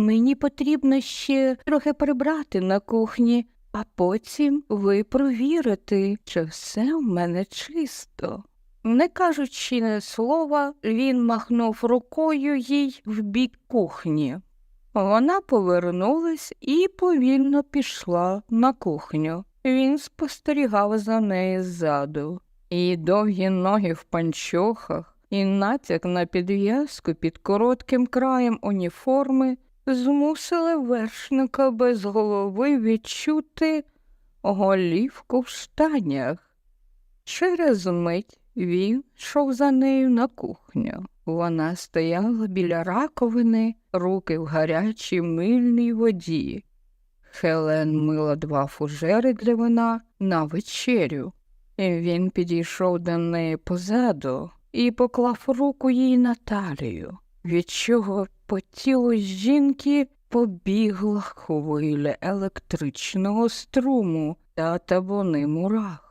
Мені потрібно ще трохи прибрати на кухні, а потім ви провірите, чи все в мене чисто. Не кажучи не слова, він махнув рукою їй в бік кухні. Вона повернулась і повільно пішла на кухню. Він спостерігав за нею ззаду. Її довгі ноги в панчохах і натяк на підв'язку під коротким краєм уніформи змусили вершника без голови відчути голівку в штанях. Через мить він йшов за нею на кухню. Вона стояла біля раковини, руки в гарячій мильній воді. Хелен мила два фужери для вина на вечерю. Він підійшов до неї позаду і поклав руку їй на талію, від чого по тілу жінки побігла хвиля електричного струму та табуни мурах.